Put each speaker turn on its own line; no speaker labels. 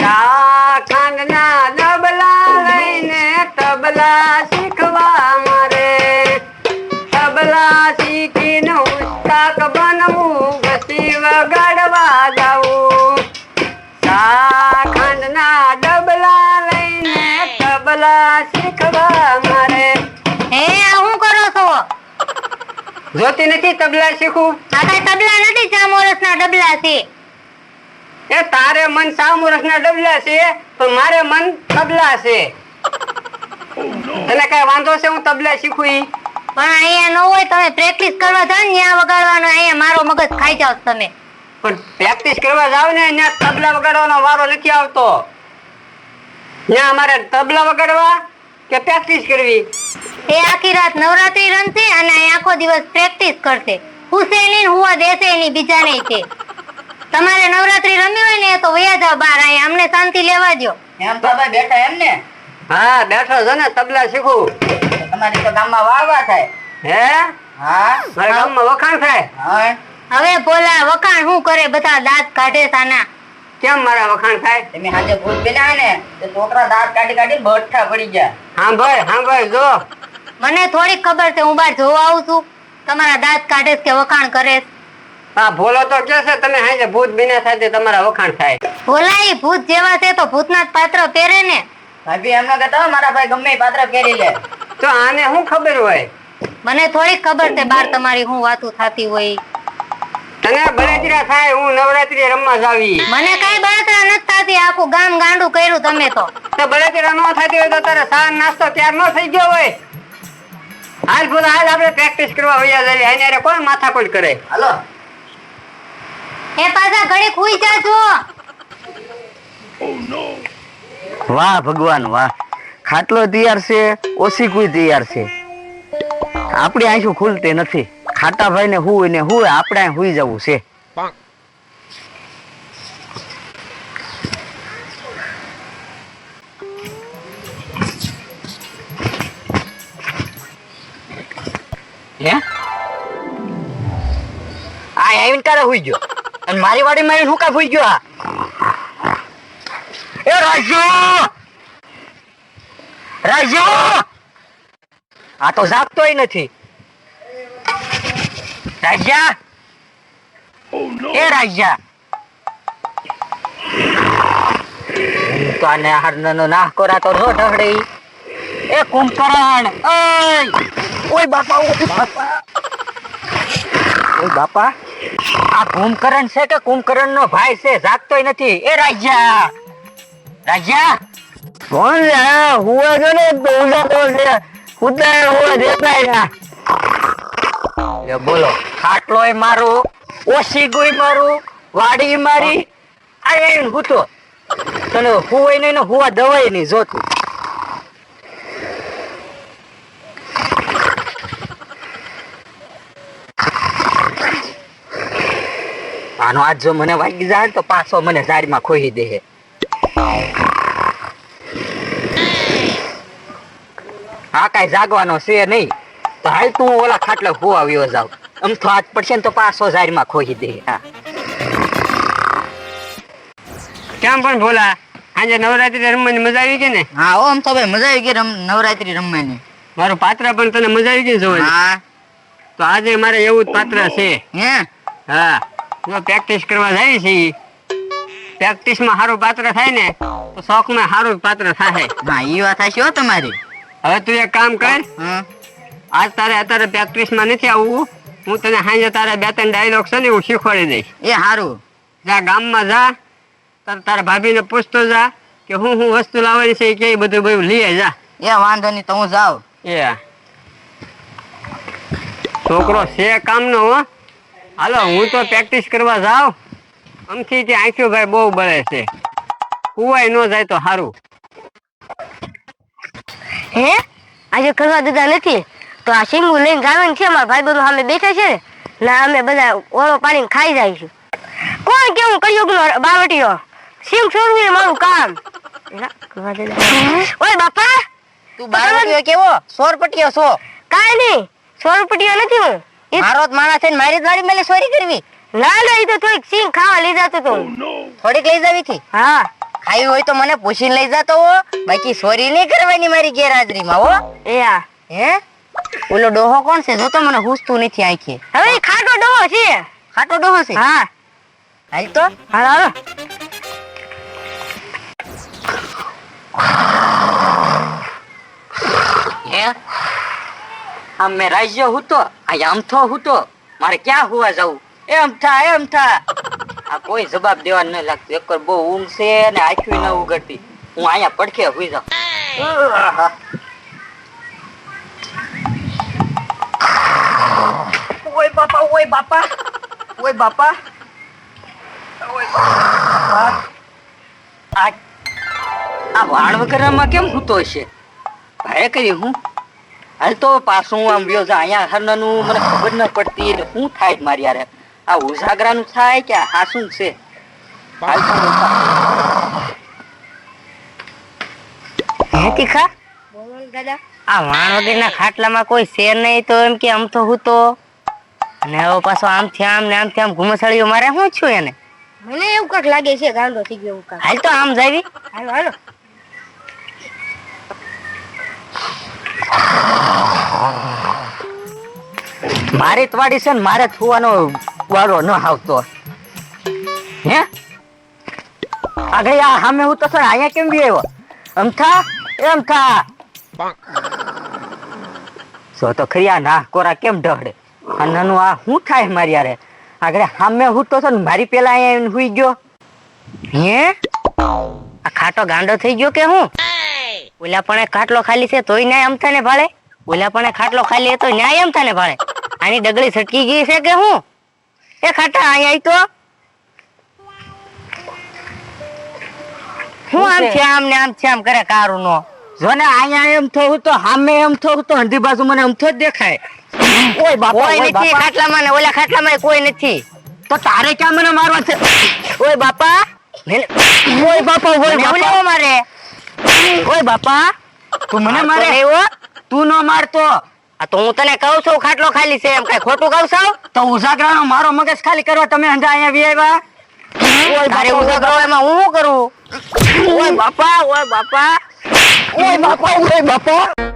ચા ખાંડના ડબલા લઈને તબલા શીખવા મારે. તબલા શીખીને ઉસ્તાક બનવું પછી વગાડવા જાવું ચા ખાંડના ડબલા લઈને તબલા શીખવા મારે.
હે હું કરો છો?
જોતી નથી તબલા શીખું
આ તબલા નથી ચામોરસના ડબલા છે.
એ તારે મન સામુરસના ડબલા છે પણ મારે મન તબલા છે. તને કઈ વાંધો છે હું તબલા શીખું ઈ?
પણ અહીંયા ન હોય તમે પ્રેક્ટિસ કરવા જાવ ને ત્યાં વગાડવાનો અહીંયા મારો મગજ ખાઈ જાવ તમે.
પણ પ્રેક્ટિસ કરવા જાવ ને ત્યાં તબલા વગાડવાનો વારો નથી આવતો. ત્યાં અમારે તબલા વગાડવા કે પ્રેક્ટિસ કરવી?
એ આખી રાત નવરાત્રી રમશે અને આખો દિવસ પ્રેક્ટિસ કરશે. હુસેની હુવા દેશે નહીં બીજા નહીં તે તમારે નવરાત્રી રમી હોય ને તો વયા જાવ બાર અહીંયા અમને શાંતિ લેવા દ્યો.
એમ બાબા બેઠા એમ ને
હા બેઠો છો ને તબલા શીખું.
તમારી તો ગામમાં વાવા થાય.
હે?
હા?
મારા ગામમાં વખાણ થાય?
હા.
હવે બોલા વખાણ શું કરે? બધા દાંત કાઢે તાના
કેમ મારા વખાણ થાય?
તમે આજે ભૂત બેના ને તો છોકરા દાંત કાઢી કાઢી બઠ્ઠા પડી ગયા.
હા ભાઈ હા ભાઈ જો.
મને થોડીક ખબર છે હું બહાર જોવા આવું છું. તમારા દાંત કાઢે કે વખાણ કરે
હા ભોલો તો કે છે તમે હાજે ભૂત બિના સાથે તમારા વખાણ થાય.
ભોલા એ ભૂત જેવા છે તો ભૂતના જ પાત્ર પહેરે ને?
ભાભી એમનો કહેતા મારા ભાઈ ગમે એ પાત્ર પહેરી લે.
તો આને શું ખબર હોય?
મને થોડી ખબર છે બાર તમારી હું વાતું થતી હોય.
તને બળતરા થાય હું નવરાત્રી રમવા જાવી.
મને કઈ બળતરા નથી થતી આખું ગામ ગાંડું કર્યું તમે તો.
તો બળતરા ન થતી હોય તો તારે સાર નાસ્તો ત્યાર ન થઈ ગયો હોય? હાલ બોલા હાલ આપણે પ્રેક્ટિસ કરવા વયા જઈએ. હારે કોણ માથાકૂટ કરે?
હાલો.
એ પાછા ઘડી ખુઈ છો.
વાહ, ભગવાન, વાહ. ખાટલો તૈયાર છે, ઓછી કુઈ તૈયાર છે? આપણી આંખો ખુલતી નથી. ખાટા ભાઈ ને હું ને હું આપણે હુઈ જવું છે.
હે? આ આવીને ક્યારે હુઈ ગયો. અને મારી વાડી માં હું કા હુઈ ગયો આ? એ રાજુ! રાજુ! આ તો જાગતોય નથી. રાજા એ રાજા તો બાપા, ઓય બાપા! ઓય બાપા! આ કુંભકરણ છે કે કુંભકરણ નો ભાઈ છે? જાગતોય નથી. એ રાજા રાજા
કોણ આ હુવા છે ને? દોડા તો છે. કૂતરા હુવા દેખાય ના
લે બોલો ખાટલોય મારું ઓછી ગુઈ મારું વાડી મારી. આ હું તો. તને હુવાય નહીં ને હુવા દવાય નહીં જોતું આનો આજ જો મને વાગી જાય તો પાછો મને ઝાડીમાં ખોઈ દે હે. કાંઈ જાગવાનો છે નહીં. તો હાલ તું ઓલા ખાટલે હુવા આવ્યો જાવ. આમ તો આજ પડશે ને તો પાછો ઝાડીમાં ખોઈ દે હા
કેમ પણ ભોલા? આજે નવરાત્રી રમવાની મજા આવી ગઈ ને?
હા ઓમ તો ભાઈ મજા આવી ગઈ રમ નવરાત્રી રમવાની.
મારું પાત્ર પણ તને મજા આવી ગઈ જોવાની?
હા.
તો આજે મારે એવું જ પાત્ર છે.
હે?
હા. પ્રેક્ટિસ કરવા જાય છે પ્રેક્ટિસમાં સારું પાત્ર થાય ને તો શોખમાં સારું પાત્ર થાય
હા એ વાત હશે હો તમારી.
હવે તું એક કામ કર આજ તારે અત્યારે પ્રેક્ટિસમાં નથી આવવું હું તને સાંજે તારા બે ત્રણ ડાયલોગ છે ને હું શીખવાડી દઈશ.
એ સારું
જા ગામમાં જા તાર તારા ભાભીને પૂછતો જા કે હું હું વસ્તુ લાવવાની છે એ કે બધું બધું લઈ જા.
એ વાંધો નહીં તો હું જાઉં.
એ છોકરો છે કામનો હો. હાલો હું તો પ્રેક્ટિસ કરવા જાઉં. આમથી તે આંખ્યો ભાઈ બહુ બળે છે. કુવાય ન જાય તો સારું
હે? આજે કરવા દીધા નથી? તો આ શીંગું લઈને જવાનું છે મારા ભાઈ બધું સામે બેઠા છે ને? અમે બધા ઓળો પાણી ખાઈ જાય કોણ કેવું કર્યું નો બાવટીઓ સિંગ છોડવું એ મારું કામ. ના, કરવા દે ને. ઓય બાપા!
તું બાવટીઓ કેવો? સોરપટીયો છો.
કાઈ નહીં. સોરપટીઓ નથી હું.
મારો જ માણસ છે મારી જ મેલે ચોરી કરવી.
ના લઈ તો થોડીક સિંહ ખાવા લઈ જતો તો.
થોડીક લઈ જાવી થી
હા.
ખાવી હોય તો મને પૂછીને લઈ જાતો હો. બાકી સોરી નહીં કરવાની મારી ગેરહાજરીમાં હો.
એ હા
હે? ઓલો ડોહો કોણ છે? જો તો મને હુસતું નથી આંખે.
હવે ખાટો ડોહો છે.
ખાટો ડોહો છે?
હા.
હાલ તો.
હાલ હાલો.
આમ મેં રાજ્ય હુતો આ આમથો હુતો. મારે ક્યાં હુવા જવું? એમ થા એમ થા આ કોઈ જવાબ દેવા ન લાગતું. એક બહુ ઊંઘ છે ને આખી ન ઉગડતી હું અહીંયા પડખે હુઈ જાઉં. ઓય બાપા ઓય બાપા. ઓય બાપા. ઓય બાપા. આ વાણ વગરમાં કેમ હૂતો છે ભાઈ કરી હું. હાલ તો પાછું આમ વ્યો જા અહીંયા હરનાનું મને ખબર ન પડતી એટલે શું થાય મારી યાર આ ઉજાગરાનું થાય કે આ હાસું છે? હું
તીખા?
બોલો દાદા.
આ વાણ વગરના ખાટલામાં કોઈ શેર નહીં તો એમ કે આમ તો હું તો. અને હવે પાછો આમથી આમ ને આમથી આમ ઘુમસળીઓ મારે શું છું એને?
મને એવું કાંક લાગે છે ગાંડો થઈ ગયો
હાલ તો આમ જાવી
હાલો હાલો. મારી તવાડી છે મારે થવાનો વારો ન આવતો. હે? આગળ આ સામે હું તો સર અહીંયા કેમ બી એમ થા એમ થા. સો તો ખરી ના કોરા કેમ ઢહડે? નાનું આ શું થાય મારી યારે? આગળ સામે હું તો સર મારી પેલા અહીંયા હુઈ ગયો.
હે? આ ખાટો ગાંડો થઈ ગયો કે હું? ઓલા પણ ખાટલો ખાલી છે તોય ન્યાય અમથા ને ભાળે? ઓલા પણ ખાટલો ખાલી હતો ન્યાય અમથા ને ભાળે? આની ડગલી છટકી ગઈ છે કે હું? એ ખાટા અહીંયા તો. હું આમ છે આમ ને આમ છે આમ કરે કારું નો
જો ને અહીંયા એમ થયું તો સામે એમ થયું તો હંધી બાજુ મને એમ જ દેખાય. ઓય બાપા
કોઈ નથી. ખાટલામાં ને ઓલા ખાટલામાં કોઈ નથી.
તો તારે ક્યાં મને મારવા છે?
ઓય બાપા.
ઓય બાપા ઓય બાપા.
મારે. ઓય બાપા
તું મને મારે
એવો
તું નો મારતો.
આ તો હું તને કહું છું ખાટલો ખાલી છે એમ કઈ ખોટું કહું છું?
તો ઉજાગરાનો મારો મગજ ખાલી કરવા તમે અંધા અહીંયા વી આવ્યા? ઓય
તારે
બાપા,
એમાં હું શું કરું?
ઓય બાપા ઓય બાપા. ઓય બાપા ઓય બાપા.